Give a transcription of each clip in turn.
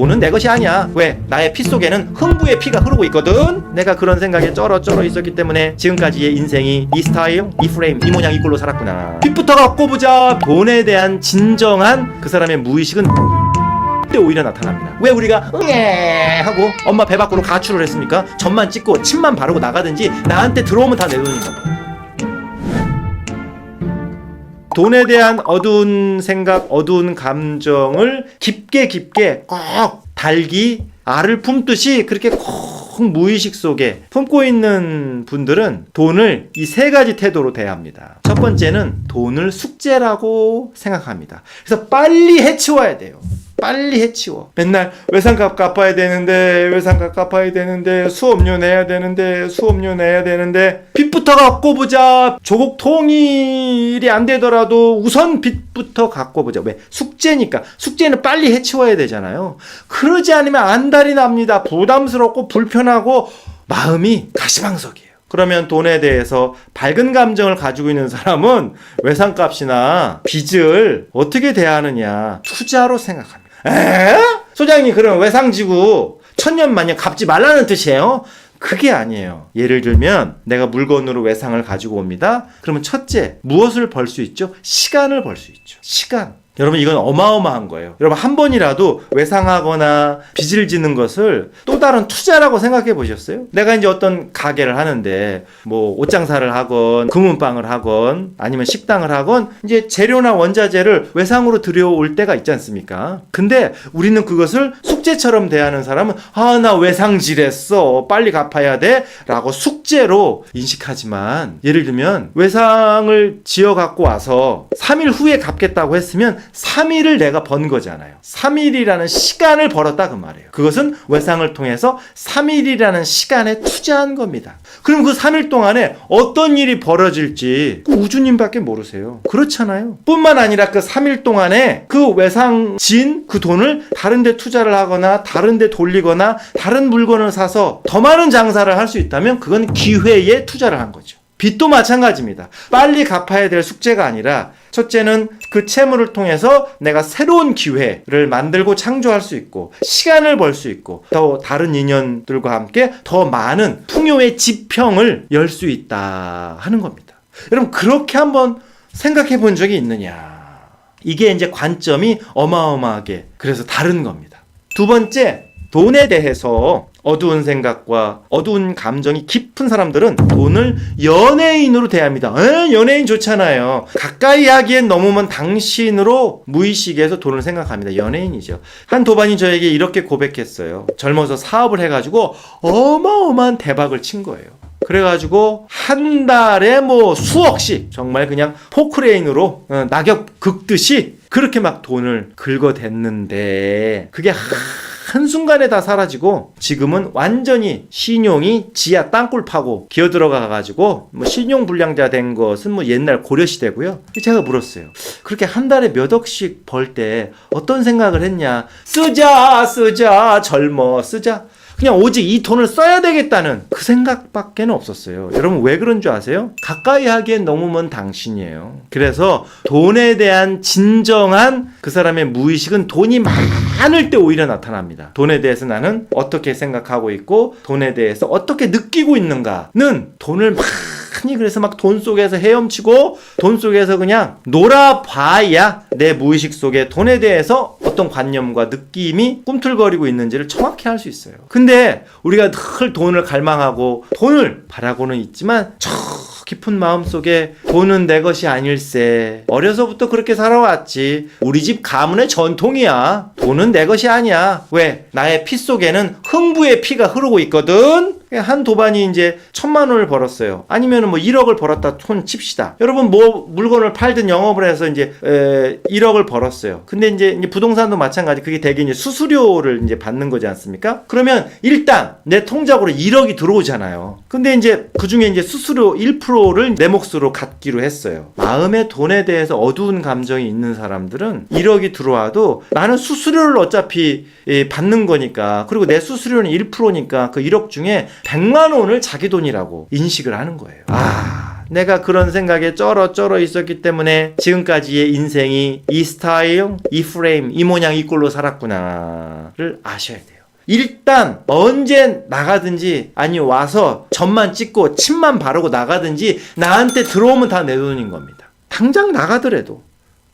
돈은 내 것이 아니야. 왜? 나의 피 속에는 흥부의 피가 흐르고 있거든. 내가 그런 생각에 쩔어쩔어 있었기 때문에 지금까지의 인생이 이 스타일, 이 프레임, 이 모양, 이 꼴로 살았구나. 빚부터 갚고 보자. 돈에 대한 진정한 그 사람의 무의식은 때 오히려 나타납니다. 왜 우리가 응애 하고 엄마 배 밖으로 가출을 했습니까? 점만 찍고 침만 바르고 나가든지 나한테 들어오면 다 내 돈인가 봐. 돈에 대한 어두운 생각, 어두운 감정을 깊게 깊게 꼭 달기 알을 품듯이 그렇게 콕 무의식 속에 품고 있는 분들은 돈을 이 세 가지 태도로 대합니다. 첫 번째는 돈을 숙제라고 생각합니다. 그래서 빨리 해치워야 돼요. 빨리 해치워. 맨날 외상값 갚아야 되는데 외상값 갚아야 되는데 수업료 내야 되는데 수업료 내야 되는데 빚부터 갚고 보자. 조국 통일이 안 되더라도 우선 빚부터 갚고 보자. 왜? 숙제니까. 숙제는 빨리 해치워야 되잖아요. 그러지 않으면 안달이 납니다. 부담스럽고 불편하고 마음이 가시방석이에요. 그러면 돈에 대해서 밝은 감정을 가지고 있는 사람은 외상값이나 빚을 어떻게 대하느냐 투자로 생각합니다. 에? 소장님 그럼 외상지구 천년 만년 갚지 말라는 뜻이에요? 그게 아니에요. 예를 들면 내가 물건으로 외상을 가지고 옵니다. 그러면 첫째 무엇을 벌 수 있죠? 시간을 벌 수 있죠. 시간. 여러분 이건 어마어마한 거예요. 여러분 한 번이라도 외상하거나 빚을 지는 것을 또 다른 투자라고 생각해 보셨어요? 내가 이제 어떤 가게를 하는데 뭐 옷장사를 하건 금은방을 하건 아니면 식당을 하건 이제 재료나 원자재를 외상으로 들여올 때가 있지 않습니까? 근데 우리는 그것을 숙제처럼 대하는 사람은 아 나 외상질했어 빨리 갚아야 돼라고 숙제로 인식하지만 예를 들면 외상을 지어 갖고 와서 3일 후에 갚겠다고 했으면 3일을 내가 번 거잖아요. 3일이라는 시간을 벌었다 그 말이에요. 그것은 외상을 통해서 3일이라는 시간에 투자한 겁니다. 그럼 그 3일 동안에 어떤 일이 벌어질지 그 우주님밖에 모르세요. 그렇잖아요. 뿐만 아니라 그 3일 동안에 그 외상 진그 돈을 다른 데 투자를 하거나 다른 데 돌리거나 다른 물건을 사서 더 많은 장사를 할 수 있다면 그건 기회에 투자를 한 거죠. 빚도 마찬가지입니다. 빨리 갚아야 될 숙제가 아니라 첫째는 그 채무를 통해서 내가 새로운 기회를 만들고 창조할 수 있고 시간을 벌 수 있고 또 다른 인연들과 함께 더 많은 풍요의 지평을 열 수 있다 하는 겁니다. 여러분 그렇게 한번 생각해 본 적이 있느냐? 이게 이제 관점이 어마어마하게 그래서 다른 겁니다. 두 번째 돈에 대해서 어두운 생각과 어두운 감정이 깊은 사람들은 돈을 연예인으로 대합니다. 에, 연예인 좋잖아요. 가까이 하기엔 넘으면 당신으로 무의식에서 돈을 생각합니다. 연예인이죠. 한 도반이 저에게 이렇게 고백했어요. 젊어서 사업을 해가지고 어마어마한 대박을 친 거예요. 그래가지고 한 달에 뭐 수억씩 정말 그냥 포크레인으로 어, 낙엽 긁듯이 그렇게 막 돈을 긁어댔는데 그게 한순간에 다 사라지고 지금은 완전히 신용이 지하 땅굴 파고 기어 들어가 가지고 뭐 신용 불량자 된 것은 뭐 옛날 고려 시대고요. 제가 물었어요. 그렇게 한 달에 몇 억씩 벌 때 어떤 생각을 했냐? 쓰자 쓰자 젊어 쓰자. 그냥 오직 이 돈을 써야 되겠다는 그 생각밖에는 없었어요. 여러분 왜 그런 줄 아세요? 가까이 하기엔 너무 먼 당신이에요. 그래서 돈에 대한 진정한 그 사람의 무의식은 돈이 많을 때 오히려 나타납니다. 돈에 대해서 나는 어떻게 생각하고 있고 돈에 대해서 어떻게 느끼고 있는가는 돈을 많이 그래서 막 돈 속에서 헤엄치고 돈 속에서 그냥 놀아봐야 내 무의식 속에 돈에 대해서 어떤 관념과 느낌이 꿈틀거리고 있는지를 정확히 알 수 있어요. 근데 우리가 늘 돈을 갈망하고 돈을 바라고는 있지만 저 깊은 마음 속에 돈은 내 것이 아닐세. 어려서부터 그렇게 살아왔지. 우리 집 가문의 전통이야. 돈은 내 것이 아니야. 왜? 나의 피 속에는 흥부의 피가 흐르고 있거든. 한 도반이 이제 천만 원을 벌었어요. 아니면 은 뭐 1억을 벌었다 톤 칩시다. 여러분 뭐 물건을 팔든 영업을 해서 이제 에, 1억을 벌었어요. 근데 이제, 부동산도 마찬가지. 그게 대개 이제 수수료를 이제 받는 거지 않습니까? 그러면 일단 내 통장으로 1억이 들어오잖아요. 근데 이제 그 중에 이제 수수료 1%를 내 몫으로 갖기로 했어요. 마음의 돈에 대해서 어두운 감정이 있는 사람들은 1억이 들어와도 나는 수수료를 어차피 예, 받는 거니까 그리고 내 수수료는 1%니까 그 1억 중에 100만 원을 자기 돈이라고 인식을 하는 거예요. 아, 내가 그런 생각에 쩔어 쩔어 있었기 때문에 지금까지의 인생이 이 스타일, 이 프레임, 이 모양, 이 꼴로 살았구나를 아셔야 돼요. 일단 언제 나가든지 아니 와서 점만 찍고 침만 바르고 나가든지 나한테 들어오면 다 내 돈인 겁니다. 당장 나가더라도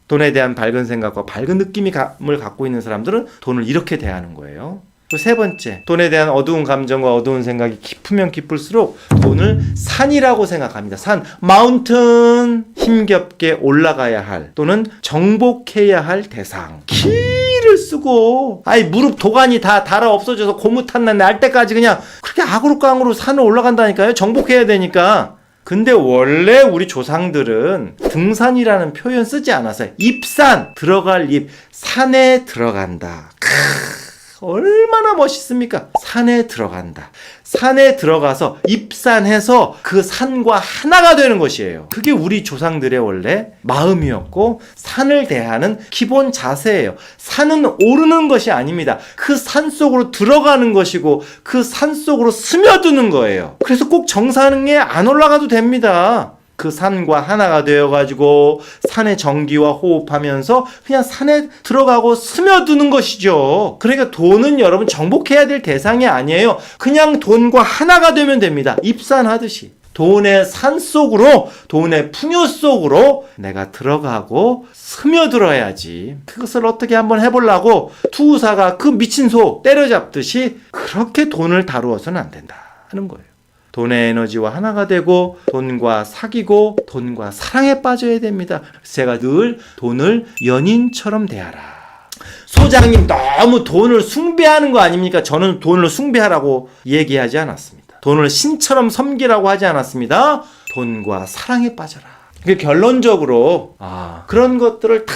돈에 대한 밝은 생각과 밝은 느낌이 감을 갖고 있는 사람들은 돈을 이렇게 대하는 거예요. 또세 번째, 돈에 대한 어두운 감정과 어두운 생각이 깊으면 깊을수록 돈을 산이라고 생각합니다. 산, 마운튼, 힘겹게 올라가야 할 또는 정복해야 할 대상. 키를 쓰고, 아이 무릎 도관이 다 달아 없어져서 고무탄 날 때까지 그냥 그렇게 악으로 깡으로 산을 올라간다니까요. 정복해야 되니까. 근데 원래 우리 조상들은 등산이라는 표현 쓰지 않았어요. 입산 들어갈 입 산에 들어간다. 크, 얼마나 멋있습니까? 산에 들어간다. 산에 들어가서 입산해서 그 산과 하나가 되는 것이에요. 그게 우리 조상들의 원래 마음이었고 산을 대하는 기본 자세예요. 산은 오르는 것이 아닙니다. 그 산 속으로 들어가는 것이고 그 산 속으로 스며드는 거예요. 그래서 꼭 정상에 안 올라가도 됩니다. 그 산과 하나가 되어 가지고 산의 전기와 호흡하면서 그냥 산에 들어가고 스며드는 것이죠. 그러니까 돈은 여러분 정복해야 될 대상이 아니에요. 그냥 돈과 하나가 되면 됩니다. 입산하듯이. 돈의 산 속으로, 돈의 풍요 속으로 내가 들어가고 스며들어야지. 그것을 어떻게 한번 해보려고 투우사가 그 미친 소 때려잡듯이 그렇게 돈을 다루어서는 안 된다. 하는 거예요. 돈의 에너지와 하나가 되고 돈과 사귀고 돈과 사랑에 빠져야 됩니다. 제가 늘 돈을 연인처럼 대하라. 소장님 너무 돈을 숭배하는 거 아닙니까? 저는 돈을 숭배하라고 얘기하지 않았습니다. 돈을 신처럼 섬기라고 하지 않았습니다. 돈과 사랑에 빠져라. 그 결론적으로 아, 그런 것들을 다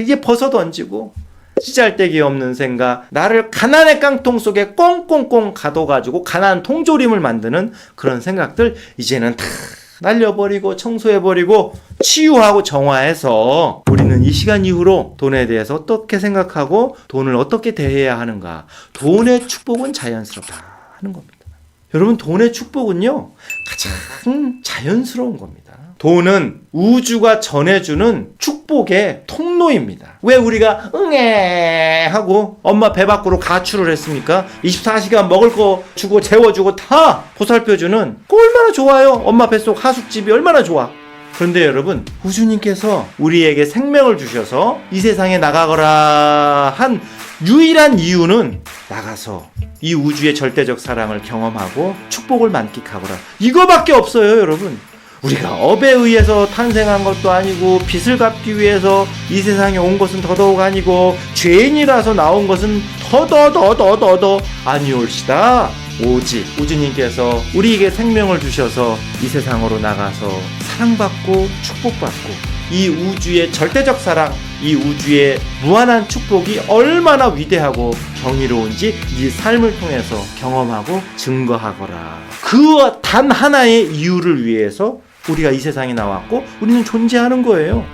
이제 벗어 던지고 찌잘데기 없는 생각, 나를 가난의 깡통 속에 꽁꽁꽁 가둬가지고 가난 통조림을 만드는 그런 생각들 이제는 다 날려버리고 청소해버리고 치유하고 정화해서 우리는 이 시간 이후로 돈에 대해서 어떻게 생각하고 돈을 어떻게 대해야 하는가. 돈의 축복은 자연스럽다 하는 겁니다. 여러분 돈의 축복은요 가장 자연스러운 겁니다. 돈은 우주가 전해주는 축복의 통 로입니다. 왜 우리가 응애 하고 엄마 배 밖으로 가출을 했습니까? 24시간 먹을 거 주고 재워주고 다 보살펴주는 그 얼마나 좋아요. 엄마 뱃속 하숙집이 얼마나 좋아. 그런데 여러분 우주님께서 우리에게 생명을 주셔서 이 세상에 나가거라 한 유일한 이유는 나가서 이 우주의 절대적 사랑을 경험하고 축복을 만끽하거라 이거밖에 없어요 여러분 우리가 업에 의해서 탄생한 것도 아니고 빚을 갚기 위해서 이 세상에 온 것은 더더욱 아니고 죄인이라서 나온 것은 더더더더더더 아니올시다 오직 우주님께서 우리에게 생명을 주셔서 이 세상으로 나가서 사랑받고 축복받고 이 우주의 절대적 사랑, 이 우주의 무한한 축복이 얼마나 위대하고 경이로운지 이 삶을 통해서 경험하고 증거하거라. 그 단 하나의 이유를 위해서 우리가 이 세상에 나왔고 우리는 존재하는 거예요.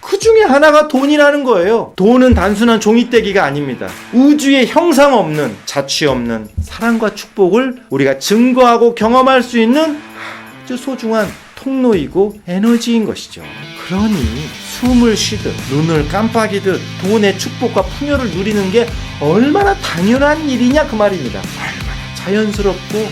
그 중에 하나가 돈이라는 거예요. 돈은 단순한 종이떼기가 아닙니다. 우주의 형상 없는, 자취 없는 사랑과 축복을 우리가 증거하고 경험할 수 있는 아주 소중한 통로이고 에너지인 것이죠. 그러니 숨을 쉬듯 눈을 깜빡이듯 돈의 축복과 풍요를 누리는 게 얼마나 당연한 일이냐 그 말입니다. 얼마나 자연스럽고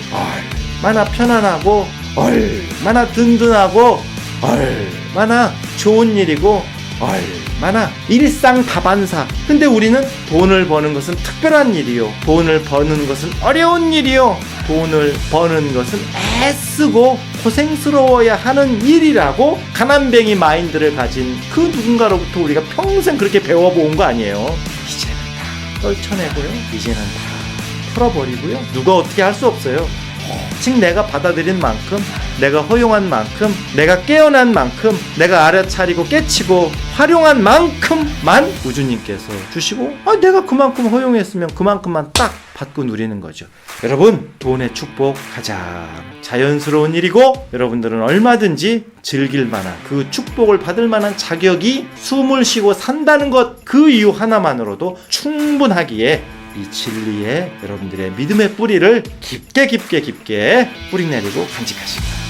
얼마나 편안하고 얼마나 든든하고 얼마나 좋은 일이고 얼마나 일상 다반사. 근데 우리는 돈을 버는 것은 특별한 일이요. 돈을 버는 것은 어려운 일이요. 돈을 버는 것은 애쓰고 고생스러워야 하는 일이라고 가난뱅이 마인드를 가진 그 누군가로부터 우리가 평생 그렇게 배워본 거 아니에요. 이제는 다 떨쳐내고요. 이제는 다 털어버리고요. 누가 어떻게 할 수 없어요. 즉 내가 받아들인 만큼 내가 허용한 만큼 내가 깨어난 만큼 내가 알아차리고 깨치고 활용한 만큼만 우주님께서 주시고 아, 내가 그만큼 허용했으면 그만큼만 딱 받고 누리는 거죠. 여러분 돈의 축복 가장 자연스러운 일이고 여러분들은 얼마든지 즐길 만한 그 축복을 받을 만한 자격이 숨을 쉬고 산다는 것 그 이유 하나만으로도 충분하기에 이 진리에 여러분들의 믿음의 뿌리를 깊게 깊게 깊게 뿌리 내리고 간직하시기 바랍니다.